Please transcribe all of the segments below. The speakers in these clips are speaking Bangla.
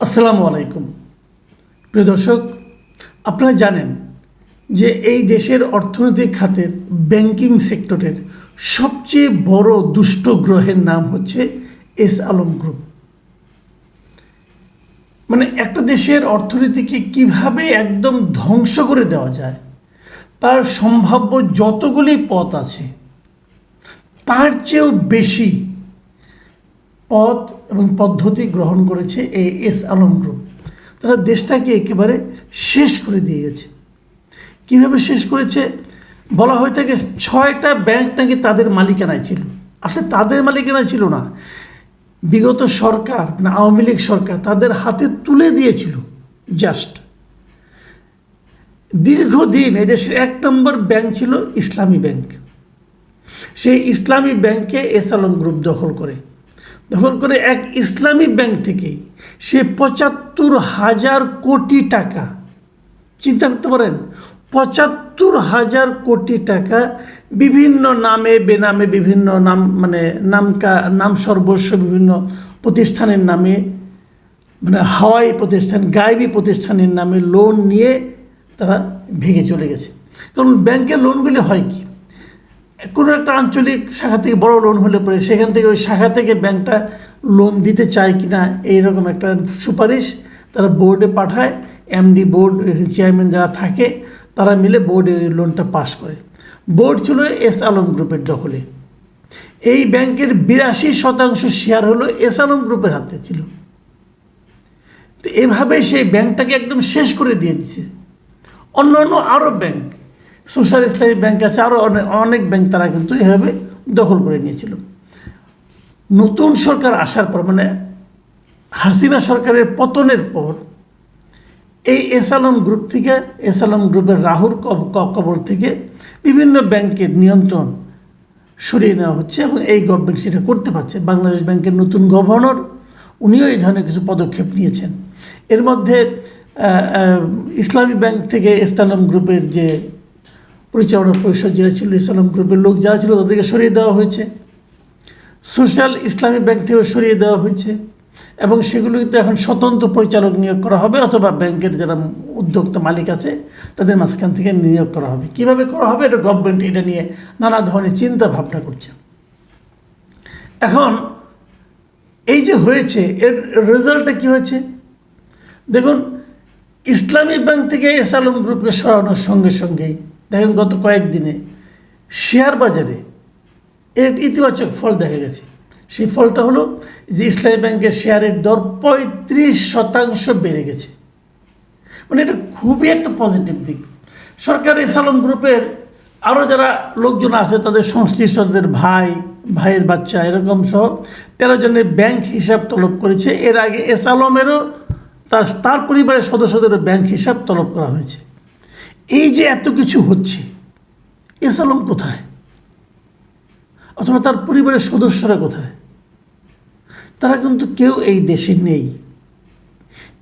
আসসালামু আলাইকুম। প্রিয় দর্শক, আপনারা জানেন যে এই দেশের অর্থনৈতিক খাতের ব্যাংকিং সেক্টরের সবচেয়ে বড় দুষ্ট গ্রহের নাম হচ্ছে এস আলম গ্রুপ। মানে একটা দেশের অর্থনীতিকে কীভাবে একদম ধ্বংস করে দেওয়া যায়, তার সম্ভাব্য যতগুলি পথ আছে, তার চেয়েও বেশি পথ এবং পদ্ধতি গ্রহণ করেছে এই এস আলম গ্রুপ। তারা দেশটাকে একেবারে শেষ করে দিয়ে গেছে। কীভাবে শেষ করেছে? বলা হয়ে থাকে ছয়টা ব্যাংক নাকি তাদের মালিকানায় ছিল। আসলে তাদের মালিকানায় ছিল না। বিগত সরকার মানে আওয়ামী লীগ সরকার তাদের হাতে তুলে দিয়েছিল জাস্ট। দীর্ঘদিন এদেশের এক নম্বর ব্যাংক ছিল ইসলামী ব্যাংক। সেই ইসলামী ব্যাংকে এস আলম গ্রুপ দখল করে। দখল করে এক ইসলামী ব্যাংক থেকে সে পঁচাত্তর হাজার কোটি টাকা, চিন্তা করতে পারেন, পঁচাত্তর হাজার কোটি টাকা বিভিন্ন নামে, বেনামে বিভিন্ন নাম মানে নামকা, নাম সর্বস্ব বিভিন্ন প্রতিষ্ঠানের নামে মানে হাওয়াই প্রতিষ্ঠান গায়েবী প্রতিষ্ঠানের নামে লোন নিয়ে তারা ভেঙে চলে গেছে। কারণ ব্যাংকের লোনগুলি হয় কি? কোনো একটা আঞ্চলিক শাখা থেকে বড় লোন হলে পরে সেখান থেকে ওই শাখা থেকে ব্যাংকটা লোন দিতে চায় কি না এইরকম একটা সুপারিশ তারা বোর্ডে পাঠায় এমডি বোর্ড চেয়ারম্যান যারা থাকে, তারা মিলে বোর্ডে লোনটা পাস করে। বোর্ড ছিল এস আলম গ্রুপের দখলে। এই ব্যাংকের বিরাশি শতাংশ শেয়ার হলো এস আলম গ্রুপের হাতে ছিল। তো এভাবে সেই ব্যাংকটাকে একদম শেষ করে দিয়ে দিচ্ছে অন্য অন্য আরও ব্যাংক সোশ্যাল ইসলামী ব্যাংক আছে আরও অনেক অনেক ব্যাংক তারা কিন্তু এভাবে দখল করে নিয়েছিল। নতুন সরকার আসার পর মানে হাসিনা সরকারের পতনের পর, এই এসালম গ্রুপ থেকে, এসালম গ্রুপের রাহুর কবল থেকে বিভিন্ন ব্যাংকের নিয়ন্ত্রণ সরিয়ে নেওয়া হচ্ছে এবং এই গভর্নমেন্ট সেটা করতে পারছে। বাংলাদেশ ব্যাংকের নতুন গভর্নর উনিও এই ধরনের কিছু পদক্ষেপ নিয়েছেন। এর মধ্যে ইসলামী ব্যাংক থেকে ইসলাম গ্রুপের যে পরিচালনা পরিষদ যারা ছিল, ইসলাম গ্রুপের লোক যারা ছিল তাদেরকে সরিয়ে দেওয়া হয়েছে। সোশ্যাল ইসলামী ব্যাংক থেকেও সরিয়ে দেওয়া হয়েছে এবং সেগুলিতে এখন স্বতন্ত্র পরিচালক নিয়োগ করা হবে অথবা ব্যাংকের যারা উদ্যোক্তা মালিক আছে, তাদের মাঝখান থেকে নিয়োগ করা হবে। কীভাবে করা হবে এটা গভর্নমেন্ট এটা নিয়ে নানা ধরনের চিন্তা ভাবনা করছে। এখন এই যে হয়েছে, এর রেজাল্টটা কি হয়েছে? দেখুন, ইসলামী ব্যাংক থেকে এস আলম গ্রুপকে সরানোর সঙ্গে সঙ্গেই দেখেন গত কয়েকদিনে। শেয়ার বাজারে এর ইতিবাচক ফল দেখা গেছে। সেই ফলটা হলো যে ইসলামী ব্যাংকের শেয়ারের দর পঁয়ত্রিশ শতাংশ বেড়ে গেছে। মানে এটা খুবই একটা পজিটিভ দিক। সরকার এসালম গ্রুপের আরও যারা লোকজন আছে, তাদের সংশ্লিষ্টদের ভাই, ভাইয়ের বাচ্চা এরকম সহ তেরো জনের ব্যাংক হিসাব তলব করেছে। এর আগে এসালমেরও তার তার পরিবারের সদস্যদেরও ব্যাংক হিসাব তলব করা হয়েছে। এই যে এত কিছু হচ্ছে এসালম কোথায়? অথবা তার পরিবারের সদস্যরা কোথায়? তারা কিন্তু কেউ এই দেশে নেই।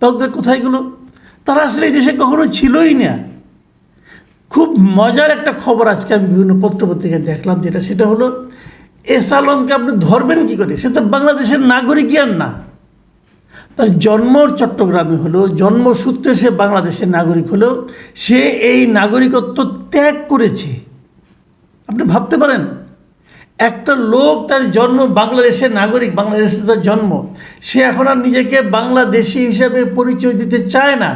তাদের কোথায় গেলো তারা আসলে এই দেশে কখনো ছিলই না। খুব মজার একটা খবর আজকে আমি বিভিন্ন পত্রপত্রিকায় দেখলাম, যেটা সেটা হলো এস আলমকে আপনি ধরবেন কী করে? সে তো বাংলাদেশের নাগরিকই আর না। তার জন্ম চট্টগ্রামে হলো, জন্মসূত্রে সে বাংলাদেশের নাগরিক হলেও সে এই নাগরিকত্ব ত্যাগ করেছে। আপনি ভাবতে পারেন, একটা লোক তার জন্ম বাংলাদেশের নাগরিক, বাংলাদেশে তার জন্ম, সে এখন আর নিজেকে বাংলাদেশি হিসাবে পরিচয় দিতে চায় না।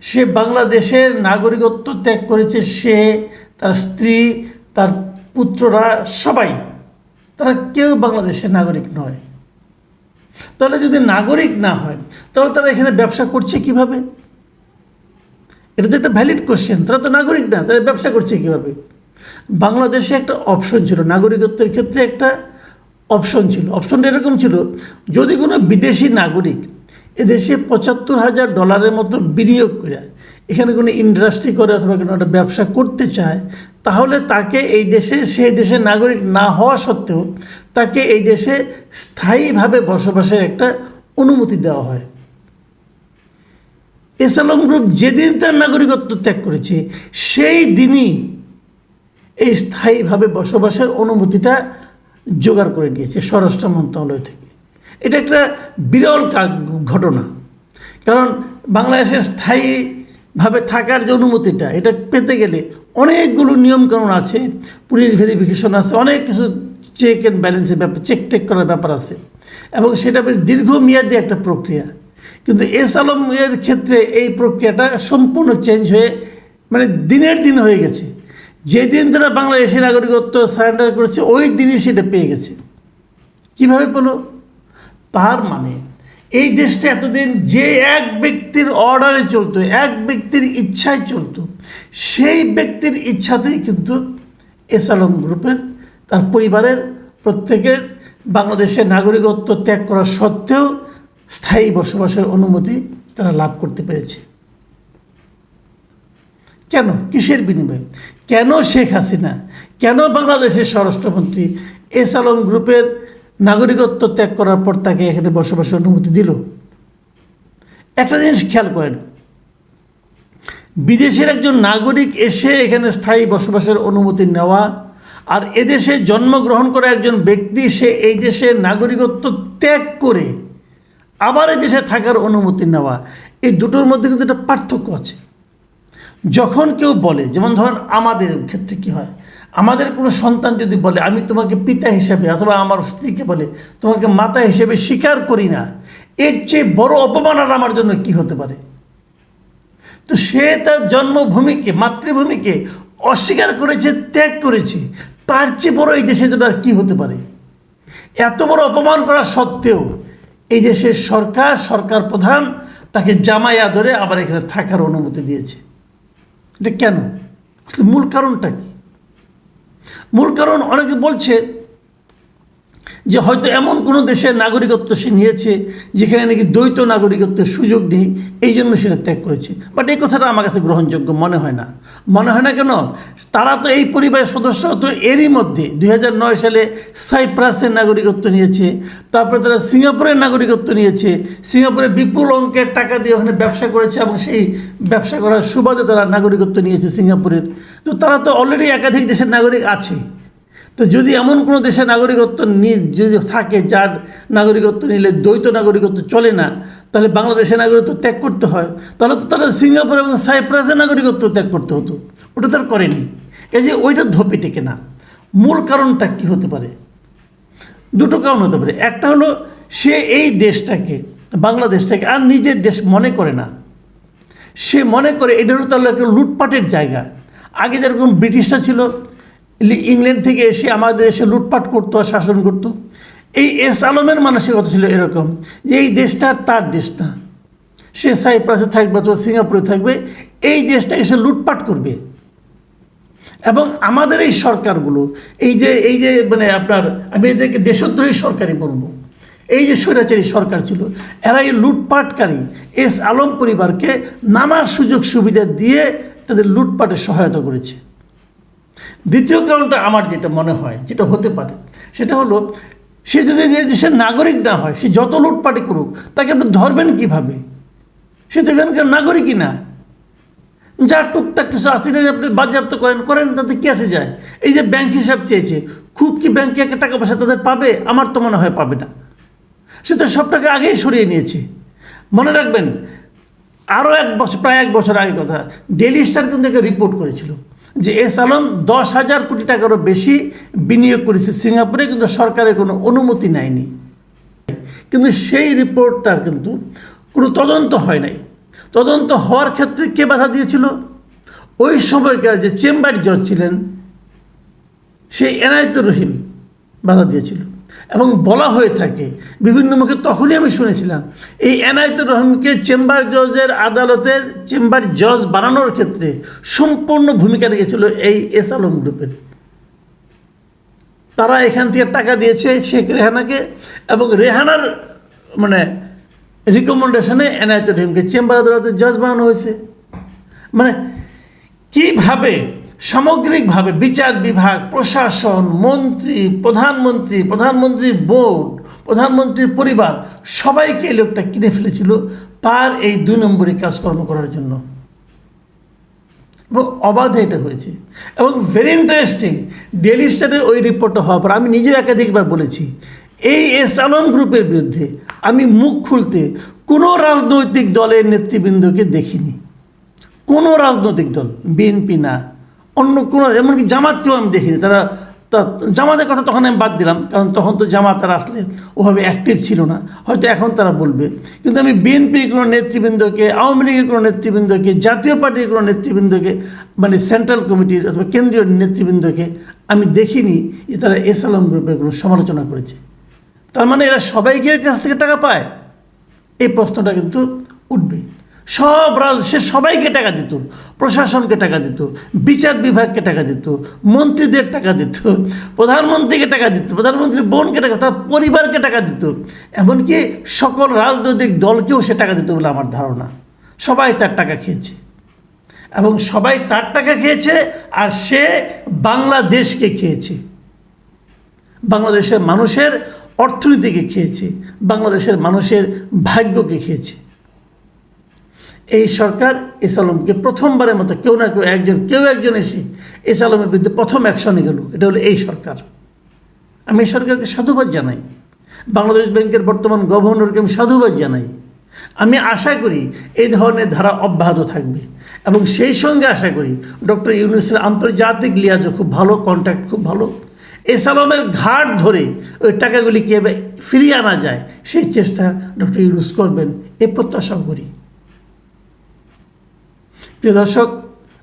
সে বাংলাদেশের নাগরিকত্ব ত্যাগ করেছে সে, তার স্ত্রী, তার পুত্ররা সবাই। তারা কেউ বাংলাদেশের নাগরিক নয়। তাহলে যদি নাগরিক না হয়, তাহলে তারা এখানে ব্যবসা করছে কীভাবে? এটা তো একটা ভ্যালিড কোশ্চেন তারা তো নাগরিক না, তারা ব্যবসা করছে কীভাবে? বাংলাদেশে একটা অপশন ছিল, নাগরিকত্বের ক্ষেত্রে একটা অপশন ছিল। অপশনটা এরকম ছিল, যদি কোনো বিদেশি নাগরিক এদেশে পঁচাত্তর হাজার ডলারের মতো বিনিয়োগ করে, এখানে কোনো ইন্ডাস্ট্রি করে অথবা কোনো একটা ব্যবসা করতে চায়, তাহলে তাকে এই দেশে, সেই দেশের নাগরিক না হওয়া সত্ত্বেও তাকে এই দেশে স্থায়ীভাবে বসবাসের একটা অনুমতি দেওয়া হয়। এসালম গ্রুপ যেদিন তার নাগরিকত্ব ত্যাগ করেছে, সেই দিনই এই স্থায়ীভাবে বসবাসের অনুমতিটা জোগাড় করে নিয়েছে স্বরাষ্ট্র মন্ত্রণালয় থেকে। এটা একটা বিরল ঘটনা। কারণ বাংলাদেশের স্থায়ীভাবে থাকার যে অনুমতিটা, এটা পেতে গেলে অনেকগুলো নিয়মকানুন আছে, পুলিশ ভেরিফিকেশন আছে, অনেক কিছু চেক অ্যান্ড ব্যালেন্সের ব্যাপার চেক টেক করার ব্যাপার আছে। এবং সেটা বেশ দীর্ঘমেয়াদী একটা প্রক্রিয়া। কিন্তু এস আলম এর ক্ষেত্রে এই প্রক্রিয়াটা সম্পূর্ণ চেঞ্জ হয়ে মানে দিনের দিন হয়ে গেছে। যেদিন তারা বাংলাদেশের নাগরিকত্ব সারেন্ডার করেছে, ওই দিনই সেটা পেয়ে গেছে। কীভাবে পেল? তার মানে এই দেশটা এতদিন যে এক ব্যক্তির অর্ডারে চলতো, এক ব্যক্তির ইচ্ছায় চলতো, সেই ব্যক্তির ইচ্ছাতেই কিন্তু এস আলম গ্রুপের তার পরিবারের প্রত্যেকের বাংলাদেশের নাগরিকত্ব ত্যাগ করা সত্ত্বেও স্থায়ী বসবাসের অনুমতি তারা লাভ করতে পেরেছে। কেন? কিসের বিনিময়ে? কেন শেখ হাসিনা? কেন বাংলাদেশের স্বরাষ্ট্রমন্ত্রী এস আলম গ্রুপের নাগরিকত্ব ত্যাগ করার পর তাকে এখানে বসবাসের অনুমতি দিল? একটা জিনিস খেয়াল করেন, বিদেশের একজন নাগরিক এসে এখানে স্থায়ী বসবাসের অনুমতি নেওয়া আর এদেশে জন্মগ্রহণ করা একজন ব্যক্তি, সে এই দেশে নাগরিকত্ব ত্যাগ করে আবার এই দেশে থাকার অনুমতি নেওয়া, এই দুটোর মধ্যে কিন্তু একটা পার্থক্য আছে। যখন কেউ বলে, যেমন ধরেন আমাদের ক্ষেত্রে কি হয়, আমাদের কোনো সন্তান যদি বলে, আমি তোমাকে পিতা হিসেবে অথবা আমার স্ত্রীকে বলে, তোমাকে মাতা হিসেবে স্বীকার করি না, এর চেয়ে বড় অপমান আর আমার জন্য কি হতে পারে? তো সে তার জন্মভূমিকে, মাতৃভূমিকে অস্বীকার করেছে, ত্যাগ করেছে। তার চেয়ে বড় এই দেশে জন্য আর কী হতে পারে? এত বড় অপমান করা সত্ত্বেও এই দেশের সরকার সরকার প্রধান তাকে জামাইয়া ধরে আবার এখানে থাকার অনুমতি দিয়েছে। এটা কেন? মূল কারণটা কি? মূল কারণ অনেকে বলছে যে হয়তো এমন কোনো দেশের নাগরিকত্ব সে নিয়েছে, যেখানে নাকি দ্বৈত নাগরিকত্বের সুযোগ নেই, এই জন্য সেটা ত্যাগ করেছে। বাট এই কথাটা আমার কাছে গ্রহণযোগ্য মনে হয় না। মনে হয় না কেন? তারা তো এই পরিবারের সদস্য, তো এরই মধ্যে দুই হাজার নয় সালে সাইপ্রাসের নাগরিকত্ব নিয়েছে, তারপরে তারা সিঙ্গাপুরের নাগরিকত্ব নিয়েছে, সিঙ্গাপুরে বিপুল অঙ্কের টাকা দিয়ে ওখানে ব্যবসা করেছে এবং সেই ব্যবসা করার সুবাদে তারা নাগরিকত্ব নিয়েছে সিঙ্গাপুরের। তো তারা তো অলরেডি একাধিক দেশের নাগরিক আছে। তো যদি এমন কোনো দেশের নাগরিকত্ব যদি থাকে যার নাগরিকত্ব নিলে দ্বৈত নাগরিকত্ব চলে না, তাহলে বাংলাদেশের নাগরিকত্ব ত্যাগ করতে হয়। তাহলে তো তারা সিঙ্গাপুর এবং সাইপ্রাসের নাগরিকত্ব ত্যাগ করতে হতো। ওটা তার করেনি। এই যে ওইটা ধোপে টেকে না। মূল কারণটা কি হতে পারে? দুটো কারণ হতে পারে। একটা হলো, সে এই দেশটাকে, বাংলাদেশটাকে আর নিজের দেশ মনে করে না। সে মনে করে এটা হলো তাহলে একটা লুটপাটের জায়গা। আগে যেরকম ব্রিটিশরা ছিল ইংল্যান্ড থেকে এসে আমাদের দেশে লুটপাট করতো আর শাসন করতো। এই এস আলমের মানসিকতা ছিল এরকম যে এই দেশটা তার দেশ না। সে সাইপ্রাসে থাকবে অথবা সিঙ্গাপুরে থাকবে, এই দেশটাকে এসে লুটপাট করবে। এবং আমাদের এই সরকারগুলো, এই যে এই যে মানে আপনার, আমি এদেরকে দেশদ্রোহী সরকারই বলব। এই যে স্বৈরাচারী সরকার ছিল, এরা এই লুটপাটকারী এস আলম পরিবারকে নানা সুযোগ সুবিধা দিয়ে তাদের লুটপাটে সহায়তা করেছে। দ্বিতীয় কারণটা আমার যেটা মনে হয়, যেটা হতে পারে, সেটা হলো সে যদি দেশের নাগরিক না হয়, সে যত লুটপাটি করুক, তাকে আপনি ধরবেন কীভাবে? সে তো এখানকার নাগরিকই না। যা টুকটাক কিছু আসলে আপনি বাজেয়াপ্ত করেন করেন, তাতে কি আসে যায়? এই যে ব্যাংক হিসাব চেয়েছে, খুব কি ব্যাংকে একটা টাকা পয়সা তাদের পাবে? আমার তো মনে হয় পাবে না। সে তো সব টাকা আগেই সরিয়ে নিয়েছে। মনে রাখবেন আরও এক বছর, প্রায় এক বছর আগে কথা ডেলি স্টার কিন্তু একটা রিপোর্ট করেছিল। যে এস আলম দশ হাজার কোটি টাকারও বেশি বিনিয়োগ করেছে সিঙ্গাপুরে, কিন্তু সরকারের কোনো অনুমতি নেয়নি। কিন্তু সেই রিপোর্টটার কিন্তু কোনো তদন্ত হয় নাই। তদন্ত হওয়ার ক্ষেত্রে কে বাধা দিয়েছিল? ওই সময়কার যে চেম্বার জজ ছিলেন, সেই এনায়তুর রহিম বাধা দিয়েছিল। এবং বলা হয়ে থাকে, বিভিন্ন মুখে তখনই আমি শুনেছিলাম, এই এনায়েতুর রহিমকে চেম্বার জজের আদালতের চেম্বার জজ বানানোর ক্ষেত্রে সম্পূর্ণ ভূমিকা রেখেছিল এই এস আলম গ্রুপের। তারা এখান থেকে টাকা দিয়েছে শেখ রেহানাকে এবং রেহানার মানে রিকমেন্ডেশনে এনায়েতুর রহিমকে চেম্বার আদালতের জজ বানানো হয়েছে। মানে কীভাবে সামগ্রিকভাবে বিচার বিভাগ, প্রশাসন, মন্ত্রী, প্রধানমন্ত্রী, প্রধানমন্ত্রীর বোর্ড, প্রধানমন্ত্রীর পরিবার, সবাইকে এই লোকটা কিনে ফেলেছিল তার এই দুই নম্বরই কাজকর্ম করার জন্য। এবং অবাধে এটা হয়েছে। এবং ভেরি ইন্টারেস্টিং ডেলি স্টারে ওই রিপোর্টটা হওয়ার পর আমি নিজে একাধিকবার বলেছি, এই এস আলম গ্রুপের বিরুদ্ধে আমি মুখ খুলতে কোনো রাজনৈতিক দলের নেতৃবৃন্দকে দেখিনি। কোনো রাজনৈতিক দল, বিএনপি না। অন্য কোনো, এমনকি জামাতকেও আমি দেখিনি। তারা, তা, জামাতের কথা তখন আমি বাদ দিলাম, কারণ তখন তো জামাত তারা আসলে ওভাবে অ্যাক্টিভ ছিল না। হয়তো এখন তারা বলবে। কিন্তু আমি বিএনপির কোনো নেতৃবৃন্দকে, আওয়ামী লীগের কোনো নেতৃবৃন্দকে, জাতীয় পার্টির কোনো নেতৃবৃন্দকে মানে সেন্ট্রাল কমিটির অথবা কেন্দ্রীয় নেতৃবৃন্দকে আমি দেখিনি যে তারা এস আলম গ্রুপের কোনো সমালোচনা করেছে। তার মানে এরা সবাইকে এর কাছ থেকে টাকা পায়। এই প্রশ্নটা কিন্তু উঠবে। সব সে সবাইকে টাকা দিত, প্রশাসনকে টাকা দিত, বিচার বিভাগকে টাকা দিত, মন্ত্রীদের টাকা দিত, প্রধানমন্ত্রীকে টাকা দিত, প্রধানমন্ত্রীর বোনকে টাকা তার পরিবারকে টাকা দিত। এমনকি সকল রাজনৈতিক দলকেও সে টাকা দিত বলে আমার ধারণা। সবাই তার টাকা খেয়েছে। এবং সবাই তার টাকা খেয়েছে আর সে বাংলাদেশকে খেয়েছে। বাংলাদেশের মানুষের অর্থনীতিকে খেয়েছে, বাংলাদেশের মানুষের ভাগ্যকে খেয়েছে। এই সরকার এস আলমকে প্রথমবারের মতো কেউ না কেউ একজন কেউ একজন এসে আলমের বিরুদ্ধে প্রথম অ্যাকশনে গেল। এটা হলো এই সরকার। আমি এই সরকারকে সাধুবাদ জানাই। বাংলাদেশ ব্যাংকের বর্তমান গভর্নরকে আমি সাধুবাদ জানাই। আমি আশা করি এই ধরনের ধারা অব্যাহত থাকবে। এবং সেই সঙ্গে আশা করি ডক্টর ইউনুসের আন্তর্জাতিক লিয়াজও খুব ভালো কন্ট্যাক্ট খুব ভালো। এসালমের ঘাট ধরে ওই টাকাগুলি কীভাবে ফিরিয়ে আনা যায়, সেই চেষ্টা ডক্টর ইউনুস করবেন এ প্রত্যাশাও করি। প্রিয় দর্শক,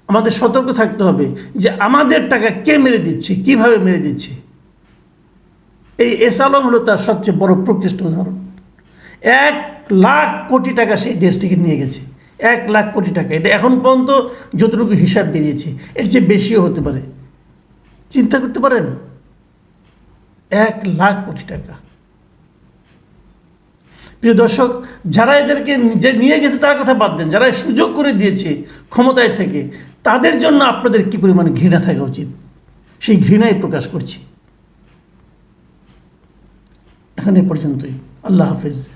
আমাদের সতর্ক থাকতে হবে যে আমাদের টাকা কে মেরে দিচ্ছে, কীভাবে মেরে দিচ্ছে। এই এস আলম হলো তার সবচেয়ে বড় প্রকৃষ্ট উদাহরণ। এক লাখ কোটি টাকা সেই দেশ থেকে নিয়ে গেছে। এক লাখ কোটি টাকা। এটা এখন পর্যন্ত যতটুকু হিসাব বেরিয়েছে, এর চেয়ে বেশিও হতে পারে। চিন্তা করতে পারেন? এক লাখ কোটি টাকা। প্রিয় দর্শক, যারা এদেরকে যে নিয়ে গেছে, তার কথা বাদ দেন। যারা সুযোগ করে দিয়েছে ক্ষমতায় থেকে, তাদের জন্য আপনাদের কী পরিমাণে ঘৃণা থাকা উচিত? সেই ঘৃণাই প্রকাশ করছি। এখানে পর্যন্তই। আল্লাহ হাফেজ।